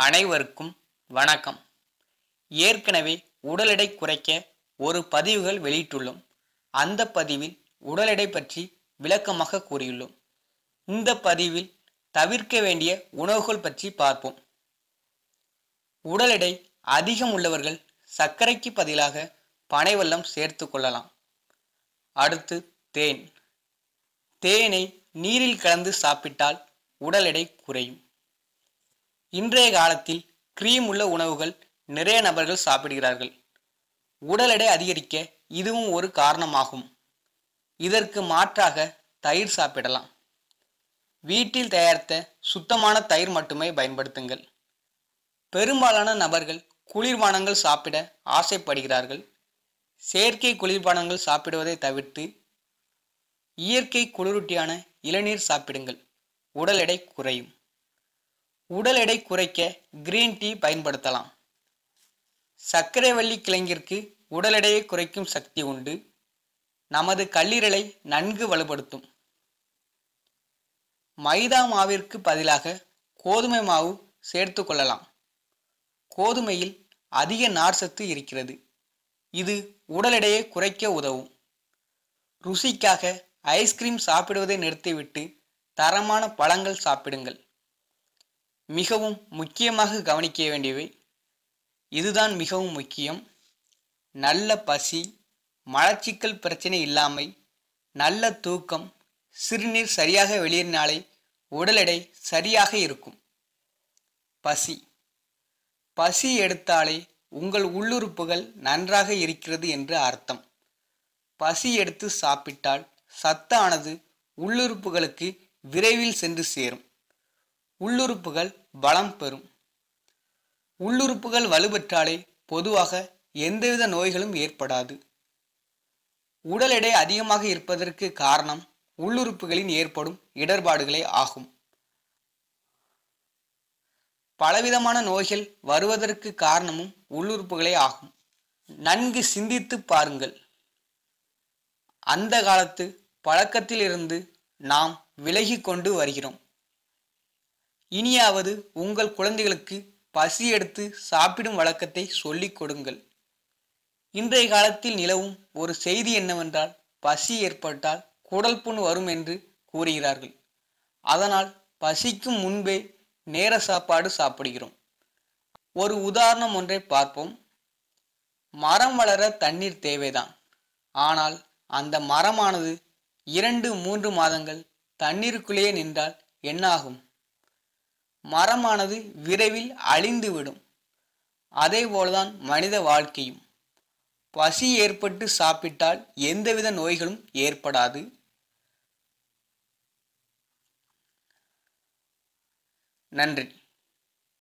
அனைவருக்கும் வணக்கம். ஏற்கனவே உடல் எடை குறைக்க ஒரு பதிவுகள் வெளியிட்டுள்ளோம். அந்த பதிவில் உடல் எடை பற்றி விளக்கமாக கூறியுள்ளோம். இந்த பதிவில் தவிர்க்க வேண்டிய உணவுகள் பற்றி பார்ப்போம். உடல் எடை அதிகம் உள்ளவர்கள் சர்க்கரைக்கு பதிலாக பனைவெல்லம் சேர்த்து கொள்ளலாம். அடுத்து தேன். தேனை நீரில் கலந்து சாப்பிட்டால் உடல் எடை குறையும். இன்றைய காலத்தில் கிரீம் உள்ள உணவுகள் நிறைய நபர்கள் சாப்பிடுகிறார்கள். உடல் எடை அதிகரிக்க இதுவும் ஒரு காரணமாகும். இதற்கு மாற்றாக தயிர் சாப்பிடலாம். வீட்டில் தயாரித்த சுத்தமான தயிர் மட்டுமே பயன்படுத்துங்கள். பெரும்பாலான நபர்கள் குளிர்பானங்கள் சாப்பிட ஆசைப்படுகிறார்கள். செயற்கை குளிர்பானங்கள் சாப்பிடுவதை தவிர்த்து இயற்கை குளிரூட்டியான இளநீர் சாப்பிடுங்கள். உடல் எடை குறையும். உடல் எடை குறைக்க கிரீன் டீ பயன்படுத்தலாம். சர்க்கரைவள்ளி கிழங்கிற்கு உடல் எடையை குறைக்கும் சக்தி உண்டு. நமது கல்லீரலை நன்கு வலுப்படுத்தும். மைதா மாவிற்கு பதிலாக கோதுமை மாவு சேர்த்து கொள்ளலாம். கோதுமையில் அதிக நார்சத்து இருக்கிறது. இது உடல் எடையை குறைக்க உதவும். ருசிக்காக ஐஸ்கிரீம் சாப்பிடுவதை நிறுத்திவிட்டு தரமான பழங்கள் சாப்பிடுங்கள். மிகவும் முக்கியமாக கவனிக்க வேண்டியவை. இதுதான் மிகவும் முக்கியம். நல்ல பசி மலச்சிக்கல் பிரச்சனை இல்லாமை நல்ல தூக்கம் சிறுநீர் சரியாக வெளியேறினாலே உடல் எடை சரியாக இருக்கும். பசி. பசி எடுத்தாலே உங்கள் உள்ளுறுப்புகள் நன்றாக இருக்கிறது என்று அர்த்தம். பசி எடுத்து சாப்பிட்டால் சத்தானது உள்ளுறுப்புகளுக்கு விரைவில் சென்று சேரும். உள்ளுறுப்புகள் பலம் பெறும். உள்ளுறுப்புகள் வலுப்பெற்றாலே பொதுவாக எந்தவித நோய்களும் ஏற்படாது. உடல் எடை அதிகமாக இருப்பதற்கு காரணம் உள்ளுறுப்புகளின் ஏற்படும் இடர்பாடுகளே ஆகும். பலவிதமான நோய்கள் வருவதற்கு காரணமும் உள்ளுறுப்புகளே ஆகும். நன்கு சிந்தித்து பாருங்கள். அந்த காலத்து பழக்கத்திலிருந்து நாம் விலகி கொண்டு வருகிறோம். இனியாவது உங்கள் குழந்தைகளுக்கு பசி எடுத்து சாப்பிடும் வழக்கத்தை சொல்லிக் கொடுங்கள். இன்றைய காலத்தில் நிலவும் ஒரு செய்தி என்னவென்றால் பசி ஏற்பட்டால் குடல் புண் வரும் என்று கூறுகிறார்கள். அதனால் பசிக்கும் முன்பே நேர சாப்பாடு சாப்பிடுகிறோம். ஒரு உதாரணம் ஒன்றை பார்ப்போம். மரம் வளர தண்ணீர் தேவைதான். ஆனால் அந்த மரமானது இரண்டு மூன்று மாதங்கள் தண்ணீருக்குள்ளேயே நின்றால் என்ன ஆகும் மரமானது விரைவில் அழிந்துவிடும். அதே போலதான் மனித வாழ்க்கையும். பசி ஏற்பட்டு சாப்பிட்டால் எந்தவித நோய்களும் ஏற்படாது. நன்றி.